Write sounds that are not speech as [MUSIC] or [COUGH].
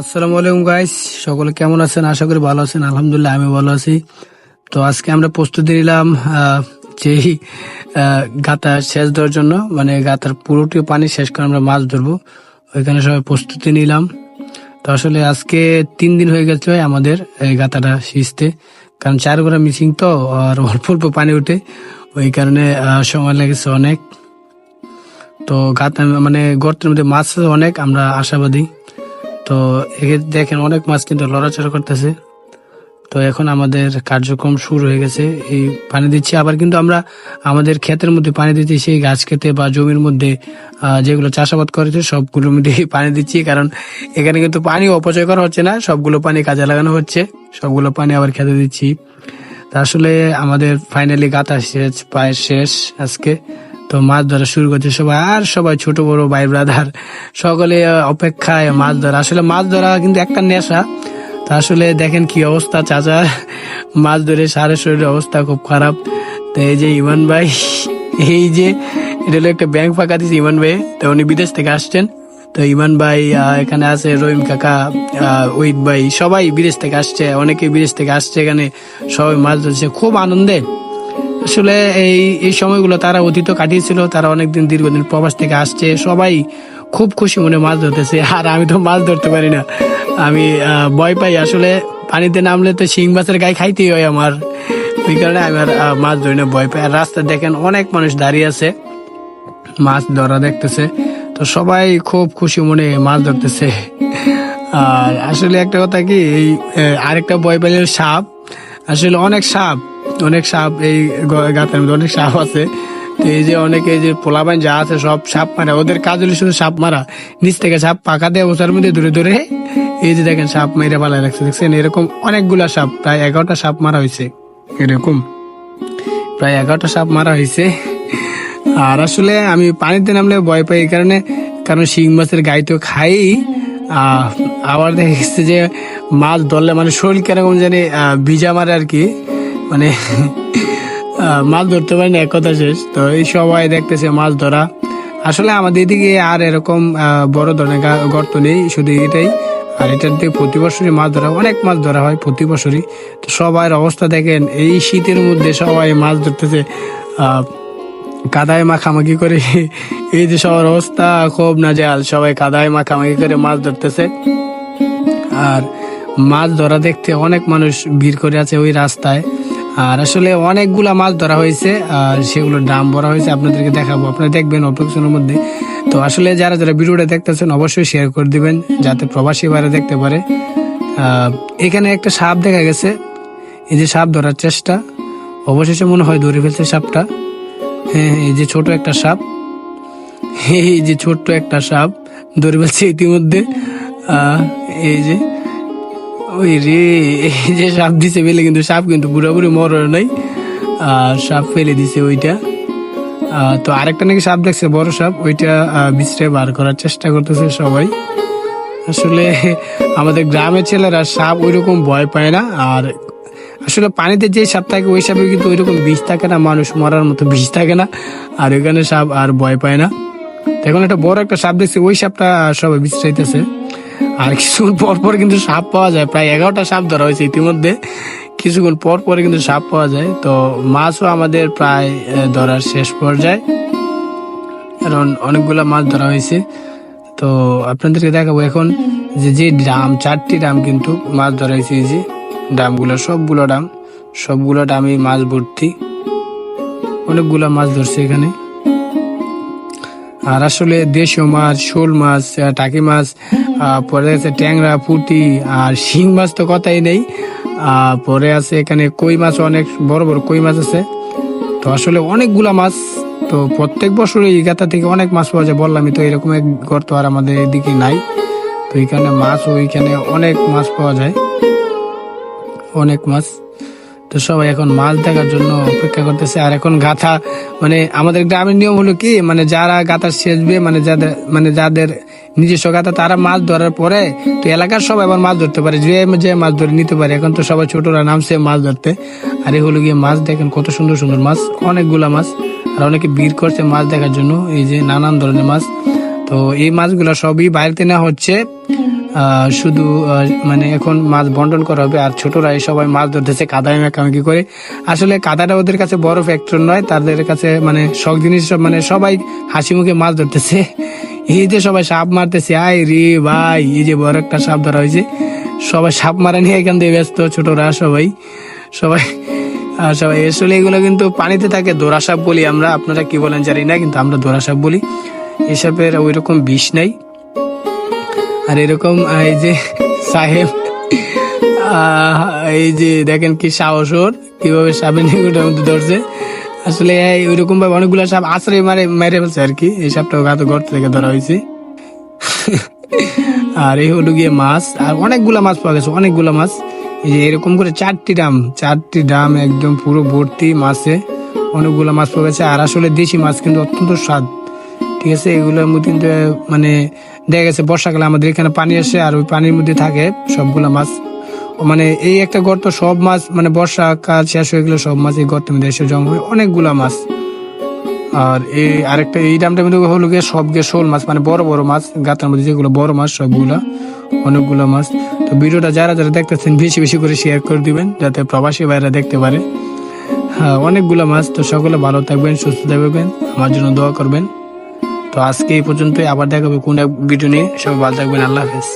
আসসালামু আলাইকুম গাইস সকলে কেমন আছেন? আশা করি ভালো আছেন। আলহামদুলিল্লাহ আমি ভালো আছি। তো আজকে আমরা প্রস্তুতি নিলাম আহ, গাতা সেচ দেওয়ার জন্য। মানে গাতার পুরোটি পানি শেষ করে আমরা মাছ ধরবো। ওইখানে সবাই প্রস্তুতি নিলাম। তো আসলে আজকে তিন দিন হয়ে গেছে আমাদের এই গাতাটা সিঁচতে। কারণ চার গোড়া মিসিং তো আর অল্প অল্প পানি উঠে ওই কারণে সময় লেগেছে অনেক। তো গাতা মানে গর্তের মধ্যে মাছ অনেক আমরা আশাবাদী। তো দেখেন অনেক মাছ কিন্তু লড়াচড়া করতেছে। তো এখন আমাদের কার্যক্রম শুরু হয়ে গেছে। এই পানি দিচ্ছি। আবার কিন্তু আমরা আমাদের ক্ষেতের মধ্যে পানি দিচ্ছি, সেই গাছ খেতে বা জমির মধ্যে যেগুলো চাষাবাদ করেছে সবগুলোর মধ্যে [LAUGHS] পানি দিচ্ছি। কারণ এখানে কিন্তু পানি অপচয় করা হচ্ছে না, সবগুলো পানি কাজে লাগানো হচ্ছে। সবগুলো পানি আবার খেতে দিচ্ছি। তা আসলে আমাদের ফাইনালি গাতা শেষ, প্রায় শেষ আজকে। তো মাছ ধরা শুরু করছে সবাই, আর সবাই ছোট, বড়, ভাই ব্রাদার সকলে অপেক্ষায় মাছ ধরা। আসলে মাছ ধরা কিন্তু একটা নেশা। তা আসলে দেখেন কি অবস্থা, চাচা। মাছ ধরে সারে শরীরের অবস্থা খুব খারাপ। তো এই যে ইমান ভাই, এই যে, এটা হলো একটা ব্যাংক ফাঁকা দিয়েছে ইমান ভাই। তো উনি বিদেশ থেকে আসছেন। তো ইমান ভাই এখানে আছে রহিম কাকা ওহিদ ভাই, সবাই বিদেশ থেকে আসছে। অনেকে বিদেশ থেকে আসছে এখানে। সবাই মাছ ধরছে। খুব আনন্দে। আসলে এই এই সময়গুলো তারা অতীত কাটিয়েছিল, তারা অনেকদিন দীর্ঘদিন প্রবাস থেকে আসছে। সবাই খুব খুশি মনে মাছ ধরতেছে। আর আমি তো মাছ ধরতে পারি না। আমি ভয় পাই। আসলে পানিতে নামলে তো শিং মাছের গায়ে খাইতেই হয় আমার। ওই কারণে আমি আর মাছ ধরি না, ভয় পাই। আর রাস্তা দেখেন অনেক মানুষ দাঁড়িয়ে আছে, মাছ ধরা দেখতেছে। তো সবাই খুব খুশি মনে মাছ ধরতেছে। আর আসলে একটা কথা কি, এই আরেকটা ভয় পেলে সাপ। আসলে অনেক সাপ। অনেক সাপ এই গ- গাছের মধ্যে অনেক সাপ আছে। এই যে অনেকে যে পোলাবান যা আছে সব সাপ মারা। ওদের কাজ হলে শুধু সাপ মারা। নিচ থেকে সাপ পাকা দেয় ওটার মধ্যে ধরে ধরে এই যে দেখেন সাপ মেরে পালা রাখছে, দেখছেন? এরকম অনেকগুলা সাপ, প্রায় এগারোটা সাপ মারা হয়েছে। এরকম। প্রায় এগারোটা সাপ মারা হয়েছে। আর আসলে আমি পানিতে নামলে ভয় পাই এই কারণে, কারণ শিং মাছের গায়ে তো খাই। আবার দেখা গেছে যে মাছ ধরলে মানে শরীর কেরকম জানি ভিজা মারে আর কি। মানে মাছ ধরতে পারি না, এক কথা শেষ। তো এই সবাই দেখতেছে মাছ ধরা। আসলে আমাদের এদিকে আর এরকম বড় ধরনের গর্ত নেই, শুধু এটাই। আর এটার দিয়ে প্রতি বছরই মাছ ধরা, অনেক মাছ ধরা হয় প্রতি বছরই। তো সবার অবস্থা দেখেন, এই শীতের মধ্যে সবাই মাছ ধরতেছে। কাদায় মাখামাখি করে। এই যে সবার অবস্থা, খুব নাজাল সবাই কাদায় মাখামাখি করে মাছ ধরতেছে। আর মাছ ধরা দেখতে অনেক মানুষ ভিড় করে আছে ওই রাস্তায়। আর আসলে অনেকগুলা মাছ ধরা হয়েছে আর সেগুলোর ড্রাম ভরা হয়েছে। আপনাদেরকে দেখাবো। আপনারা দেখবেন অপেক্ষণের মধ্যে। তো আসলে যারা যারা ভিডিওটা দেখতেছেন অবশ্যই শেয়ার করে দিবেন যাতে প্রবাসী বাইরে দেখতে পারে। এখানে একটা সাপ দেখা গেছে। এই যে সাপ ধরার চেষ্টা। অবশেষে মনে হয় ধরে ফেলছে সাপটা। হ্যাঁ হ্যাঁ, এই যে ছোট একটা সাপ। [LAUGHS] এই যে ছোট্ট একটা সাপ ধরে ফেলছে ইতিমধ্যে। এই যে ওই রে যে সাপ দিছে ফেলে কিন্তু সাপ কিন্তু পুরোপুরি মর নাই। আর সাপ ফেলে দিছে ওইটা। তো আরেকটা নাকি সাপ দেখছে, বড় সাপ, ওইটা বিছড়ে বার করার চেষ্টা করতেছে সবাই। আসলে আমাদের গ্রামের ছেলেরা সাপ ওইরকম ভয় পায় না, আর আসলে পানিতে যে সাপ থাকে, ওই সাপে কিন্তু ওইরকম বিষ থাকে না, মানুষ মরার মতো বিষ থাকে না, আর ওইখানে সাপ আর ভয় পায় না। এখন একটা বড় একটা সাপ দেখছি, ওই সাপটা সবাই বিশ্রাইতেছে। আর কিছুক্ষণ পর পর কিন্তু সাপ পাওয়া যায়। প্রায় এগারোটা সাপ ধরা হয়েছে ইতিমধ্যে। কিছুক্ষণ পর পরে কিন্তু সাপ পাওয়া যায়। তো মাছও আমাদের প্রায় ধরার শেষ পর্যায়ে। কারণ অনেকগুলো মাছ ধরা হয়েছে। তো আপনাদেরকে দেখাবো এখন যে যে ড্রাম, চারটি ড্রাম কিন্তু মাছ ধরা হয়েছে যে। ড্রামগুলো, সবগুলো ড্রাম, সবগুলো ড্রামে মাছ ভর্তি। অনেকগুলো মাছ ধরছে এখানে। আর আসলে দেশীয় মাছ, শোল মাছ টাকি মাছ পরে আছে ট্যাংরা, পুঁটি আর শিং মাছ তো কথাই নেই। পরে আছে এখানে কই মাছ, অনেক বড় বড় কই মাছ আছে। তো আসলে অনেকগুলা মাছ, তো প্রত্যেক বছর এই গাতা থেকে অনেক মাছ পাওয়া যায় বললামই তো, এরকম এক গর্ত আর আমাদের এদিকে নাই। তো এখানে মাছ, ওইখানে অনেক মাছ পাওয়া যায়। অনেক মাছ। তো সবাই এখন মাছ দেখার জন্য অপেক্ষা করতেছে। আর এখন গাথা মানে আমাদের গ্রামের নিয়ম হলো কি মানে যারা গাথা সেচবে মানে যাদের মানে যাদের নিজস্ব গাথা, তারা মাছ ধরার পরে তো এলাকার সবাই আবার মাছ ধরতে পারে। যে যে মাছ ধরে নিতে পারে, এখন তো সবাই ছোটরা নামছে মাছ ধরতে। আর এই হলো গিয়ে মাছ দেখেন কত সুন্দর সুন্দর মাছ, অনেকগুলা মাছ। আর অনেকে ভিড় করছে মাছ দেখার জন্য, এই যে নানান ধরনের মাছ। তো এই মাছগুলো সবই বাইরেতে নেওয়া হচ্ছে। শুধু মানে এখন মাছ বন্টন করা হবে আর ছোটরা সবাই মাছ ধরতেছে কাদায় মেকামেকি করে। আসলে কাদাটা ওদের কাছে বড় ফ্যাক্টর নয়, তাদের কাছে মানে শখ জিনিস সব মানে সবাই হাসি মুখে মাছ ধরতেছে। এই যে সবাই সাপ মারতেছে, আয় রে ভাই, এই যে বড় একটা সাপ ধরা হয়েছে। সবাই সাপ মারা নিয়ে এখান থেকে ব্যস্ত, ছোটরা সবাই সবাই সবাই। আসলে এগুলো কিন্তু পানিতে থাকে, দোরা সাপ বলি আমরা, আপনারা কি বলেন জানি না, কিন্তু আমরা দোরা সাপ বলি। এসবের ওই রকম বিষ নাই। আর এরকম এই যে সাহেব এই যে দেখেন কি সাহস ওর, কীভাবে সাপের নিকুটের মধ্যে ধরছে। আসলে ওইরকম ভাবে অনেকগুলো সাপ আশ্রয় মারে, মেরে ফেলছে আর কি। এই সাপটা গাতে ঘর থেকে ধরা হয়েছে। আর এই হলো গিয়ে মাছ, আর অনেকগুলা মাছ পাওয়া গেছে, অনেকগুলা মাছ। এই যে এরকম করে চারটি ড্রাম চারটি ড্রাম একদম পুরো ভর্তি মাছে, অনেকগুলা মাছ পাওয়া গেছে। আর আসলে দেশি মাছ কিন্তু অত্যন্ত স্বাদ, ঠিক আছে? এগুলোর মধ্যে কিন্তু মানে দেখা গেছে বর্ষাকালে আমাদের এখানে পানি আসে আর ওই পানির মধ্যে থাকে সবগুলা মাছ। মানে এই একটা গর্ত, সব মাছ মানে বর্ষাকাল শেষ হয়ে গেলে সব মাছ এই গর্তের মধ্যে এসে জমা হয়। অনেকগুলা মাছ। আর এই আরেকটা, এই ডামটার মধ্যে হলো গিয়ে সব গিয়ে শোল মাছ মানে বড় বড় মাছ, গাতার মধ্যে যেগুলো বড় মাছ সবগুলা, অনেকগুলো মাছ। তো ভিডিওটা যারা যারা দেখতেছেন, বেশি বেশি করে শেয়ার করে দিবেন, যাতে প্রবাসী ভাইরা দেখতে পারে। হ্যাঁ অনেকগুলো মাছ, তো সকলে ভালো থাকবেন, সুস্থ থাকবেন, আমার জন্য দোয়া করবেন। তো আজকে এই পর্যন্তই, আবার দেখাবে কোন এক ভিডিও নিয়ে। সবাই ভালো থাকবেন, আল্লাহ হাফেজ।